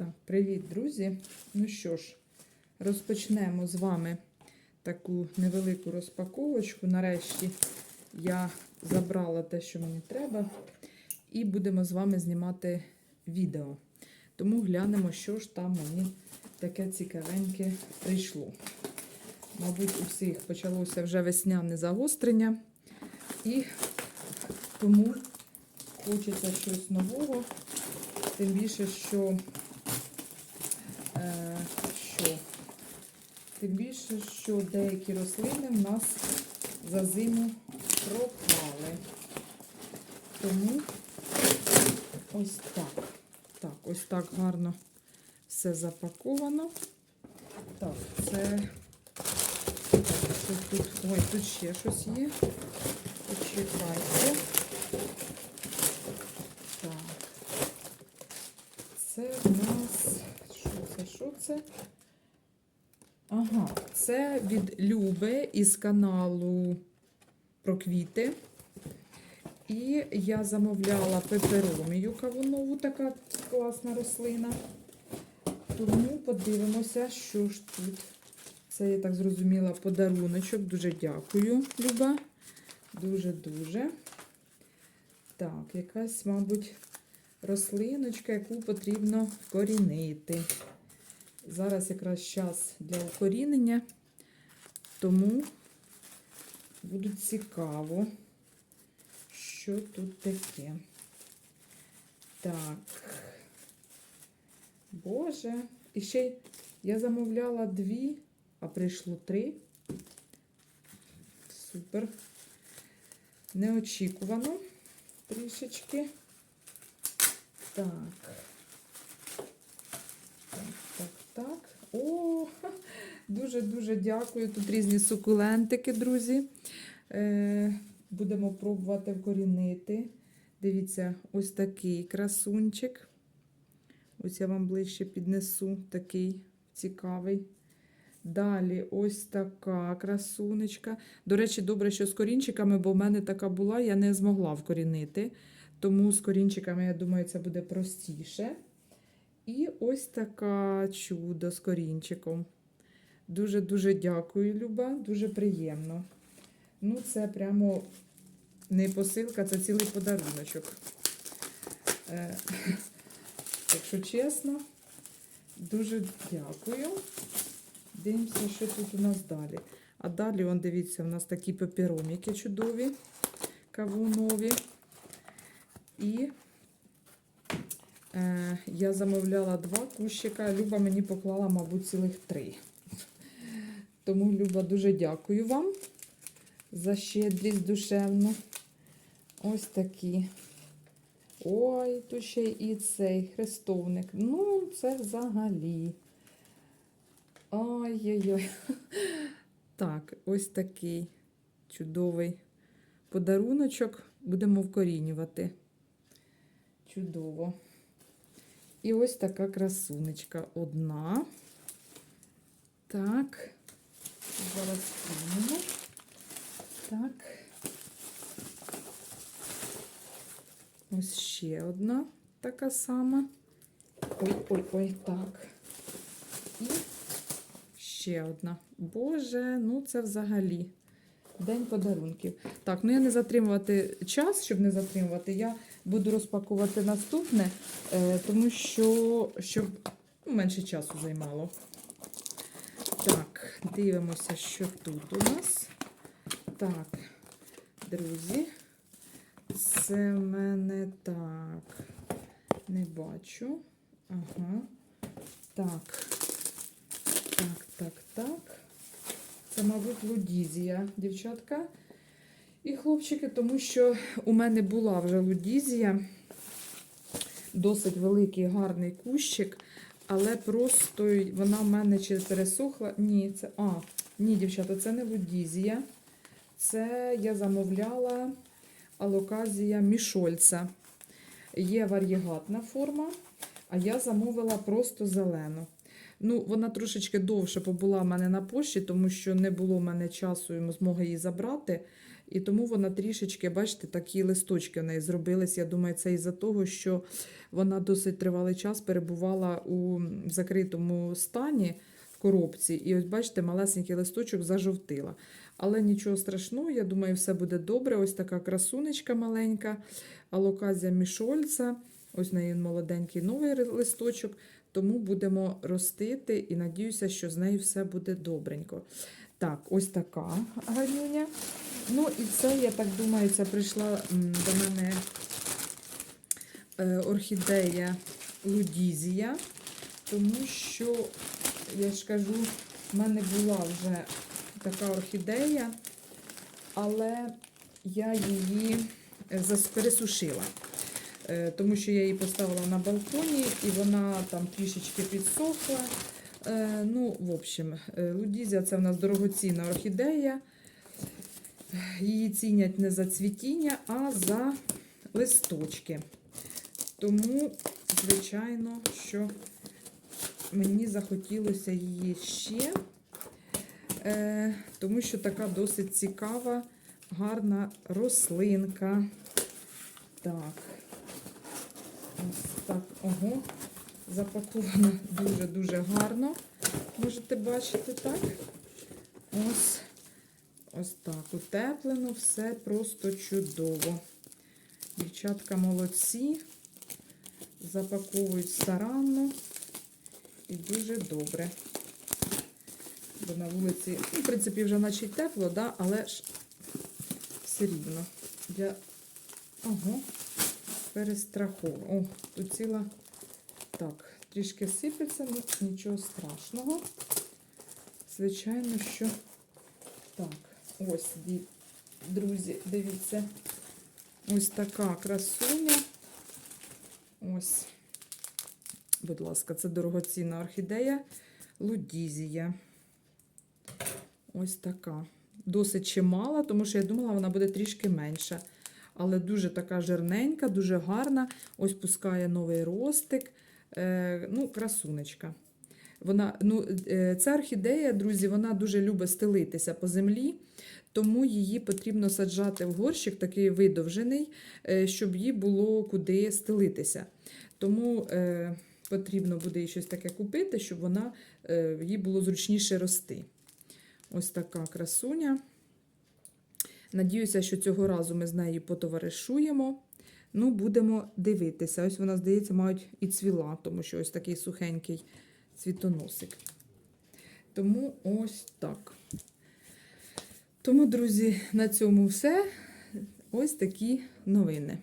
Так, привіт, друзі. Ну що ж, розпочнемо з вами таку невелику розпаковочку. Нарешті я забрала те, що мені треба, і будемо з вами знімати відео. Тому глянемо, що ж там мені таке цікавеньке прийшло. Мабуть, у всіх почалося вже весняне загострення, і тому хочеться щось нового. Тим більше, що, що, тим більше, що деякі рослини в нас за зиму пропали. Тому ось так. Так, ось так гарно все запаковано. Так, це що тут. Ой, тут ще щось є. Почекайте. Так. Це в нас. Що це? Ага, це від Люби із каналу про квіти. І я замовляла пеперомію кавунову, така класна рослина. Тому подивимося, що ж тут. Це, я так зрозуміла, подаруночок. Дуже дякую, Люба. Дуже-дуже. Так, якась, мабуть, рослиночка, яку потрібно вкорінити. Зараз якраз час для укорінення, тому буде цікаво, що тут таке. Так. Боже, і ще я замовляла дві, а прийшло три. Супер. Неочікувано трішечки. Так так, так. О, дуже-дуже дякую. Тут різні сукулентики, друзі. Е, будемо пробувати вкорінити. Дивіться, ось такий красунчик. Ось я вам ближче піднесу такий цікавий. Далі ось така красунечка. До речі, добре, що з корінчиками, бо в мене така була, я не змогла вкорінити. Тому з корінчиками, я думаю, це буде простіше. І ось така чудо з корінчиком. Дуже-дуже дякую, Люба, дуже приємно. Ну, це прямо не посилка, це цілий подаруночок. Е, Якщо чесно, дуже дякую. Дивимося, що тут у нас далі. А далі, он, дивіться, у нас такі папіроміки чудові, кавунові. І е, я замовляла два кущика. Люба мені поклала, мабуть, цілих три. Тому, Люба, дуже дякую вам за щедрість душевну. Ось такі. Ой, тут ще і цей хрестовник. Ну, це взагалі. Ой-ой-ой. Так, ось такий чудовий подаруночок. Будемо вкорінювати. Чудово. І ось така красунечка одна. Так. Зараз кинемо. Так. Ось ще одна така сама. Ой-ой-ой, так. І ще одна. Боже, ну це взагалі день подарунків. Так, ну я не затримувати час, щоб не затримувати, я буду розпакувати наступне, е, тому що щоб ну, менше часу займало. Дивимося, що тут у нас. Так, друзі. Це в мене так. Не бачу. Ага. Так. Так, так, так. Це, мабуть, лудізія, дівчатка. І хлопчики, тому що у мене була вже лудізія. Досить великий гарний кущик, але просто вона в мене чи пересохла. Ні, це. А, ні, дівчата, це не лудізія. Це я замовляла алоказія мішольця. Є вар'єгатна форма, а я замовила просто зелену. Ну, Вона трошечки довше побула в мене на пошті, тому що не було в мене часу йому змоги її забрати. І тому вона трішечки, бачите, такі листочки в неї зробились. Я думаю, це із-за того, що вона досить тривалий час перебувала у закритому стані в коробці. І ось, бачите, малесенький листочок зажовтила. Але нічого страшного, я думаю, все буде добре. Ось така красунечка маленька, алоказія мішольця. Ось в неї молоденький новий листочок. Тому будемо ростити і надіюся, що з нею все буде добренько. Так, ось така гарнюня. Ну і це, я так думаю, це прийшла до мене е, орхідея Лудізія, тому що, я ж кажу, в мене була вже така орхідея, але я її е, пересушила. Е, Тому що я її поставила на балконі і вона там трішечки підсохла. Ну, в общем, Лудізія це в нас дорогоцінна орхідея. Її цінять не за цвітіння, а за листочки. Тому, звичайно, що мені захотілося її ще, е, тому що така досить цікава, гарна рослинка. Так. Ось так, ого, запакована дуже-дуже гарно. Можете бачити, так? Ось, ось так, утеплено, все просто чудово. Дівчатка молодці, запаковують старанно і дуже добре. Бо на вулиці, ну, в принципі, вже наче й тепло, да? але ж все рівно. Я... Ого, перестраховую. О, тут ціла. Так, трішки сипеться, ну нічого страшного. Звичайно, що. Так, ось, друзі, дивіться. Ось така красуня. Ось. Будь ласка, це дорогоцінна орхідея Лудізія. Ось така. Досить чимала, тому що я думала, вона буде трішки менша. Але дуже така жирненька, дуже гарна. Ось пускає новий ростик. Е, ну, красунечка. Вона, ну, е, ця орхідея, друзі, вона дуже любить стелитися по землі, тому її потрібно саджати в горщик, такий видовжений, е, щоб їй було куди стелитися. Тому е, потрібно буде їй щось таке купити, щоб вона, е, їй було зручніше рости. Ось така красуня. Надіюся, що цього разу ми з нею потоваришуємо. Ну, будемо дивитися. Ось вона, здається, мають і цвіла, тому що ось такий сухенький цвітоносик. Тому ось так. Тому, друзі, на цьому все. Ось такі новини.